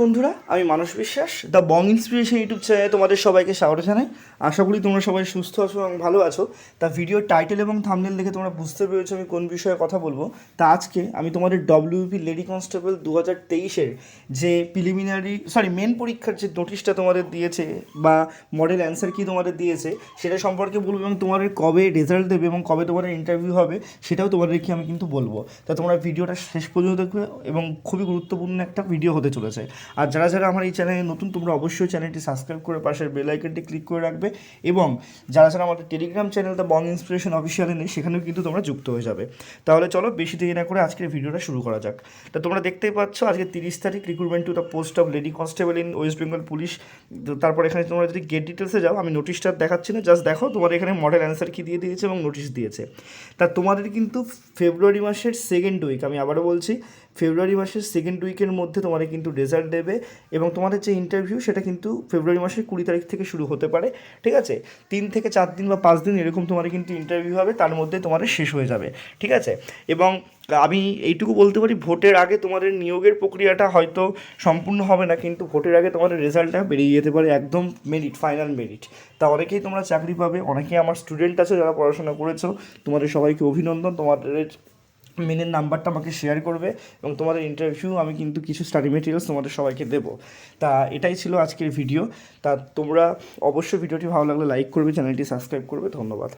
বন্ধুরা, আমি মানস বিশ্বাস দ্য বং ইন্সপিরেশন ইউটিউব চ্যানেলে তোমাদের সবাইকে স্বাগত জানাই। আশা করি তোমরা সবাই সুস্থ আছো এবং ভালো আছো। তা ভিডিওর টাইটেল এবং থামনেল দেখে তোমরা বুঝতে পেরেছ আমি কোন বিষয়ে কথা বলব। তা আজকে আমি তোমাদের ডব্লিউপি লেডি কনস্টেবল দু হাজার তেইশের যে প্রিলিমিনারি সরি মেন পরীক্ষার যে নোটিশটা তোমাদের দিয়েছে বা মডেল অ্যান্সার কি তোমাদের দিয়েছে, সেটা সম্পর্কে বলব এবং তোমাদের কবে রেজাল্ট দেবে এবং কবে তোমাদের ইন্টারভিউ হবে, সেটাও তোমাদেরকে আমি কিন্তু বলব। তা তোমরা ভিডিওটা শেষ পর্যন্ত দেখবে এবং খুবই গুরুত্বপূর্ণ একটা ভিডিও হতে চলেছে। আর যারা যারা আমার এই চ্যানেলে নতুন, তোমরা অবশ্যই চ্যানেলটি সাবস্ক্রাইব করে পাশের বেল আইকনটি ক্লিক করে রাখবে এবং যারা যারা আমাদের Telegram channel the Bong inspiration অফিসিয়ালে নেই, সেখানেও কিন্তু তোমরা যুক্ত হয়ে যাবে। তাহলে চলো বেশি দেরি না করে আজকের ভিডিওটা শুরু করা যাক। তা তোমরা দেখতেই পাচ্ছ, আজকে তিরিশ তারিখ recruitment to the post of lady constable in West Bengal police তারপর এখানে তোমরা যদি গেট ডিটেলসে যাও, আমি নোটিশটা দেখাচ্ছি না জাস্ট দেখো তোমার এখানে মডেল অ্যান্সার কি দিয়ে দিয়েছে এবং নোটিশ দিয়েছে। তা তোমাদের কিন্তু ফেব্রুয়ারি মাসের সেকেন্ড উইক আমি আবারও বলছি ফেব্রুয়ারি মাসের সেকেন্ড উইকের মধ্যে তোমাদের কিন্তু রেজাল্ট দেবে এবং তোমাদের যে ইন্টারভিউ সেটা কিন্তু ফেব্রুয়ারি মাসের কুড়ি তারিখ থেকে শুরু হতে পারে, ঠিক আছে? তিন থেকে চার দিন বা পাঁচ দিন এরকম তোমাদের কিন্তু ইন্টারভিউ হবে, তার মধ্যে তোমাদের শেষ হয়ে যাবে, ঠিক আছে? এবং আমি এইটুকু বলতে পারি, ভোটের আগে তোমাদের নিয়োগের প্রক্রিয়াটা হয়তো সম্পূর্ণ হবে না, কিন্তু ভোটের আগে তোমাদের রেজাল্টটা বেরিয়ে যেতে পারে, একদম মেরিট ফাইনাল মেরিট তা অনেকেই তোমরা চাকরি পাবে, অনেকেই আমার স্টুডেন্ট আছে যারা পড়াশোনা করেছ, তোমাদের সবাইকে অভিনন্দন, তোমাদের মেনের নাম্বারটা আমাকে শেয়ার করবে এবং তোমাদের ইন্টারভিউ আমি কিন্তু কিছু স্টাডি মেটেরিয়ালস তোমাদের সবাইকে দেব। তা এটাই ছিল আজকের ভিডিও তা তোমরা অবশ্যই ভিডিওটি ভালো লাগলে লাইক করবে চ্যানেলটি সাবস্ক্রাইব করবে। ধন্যবাদ।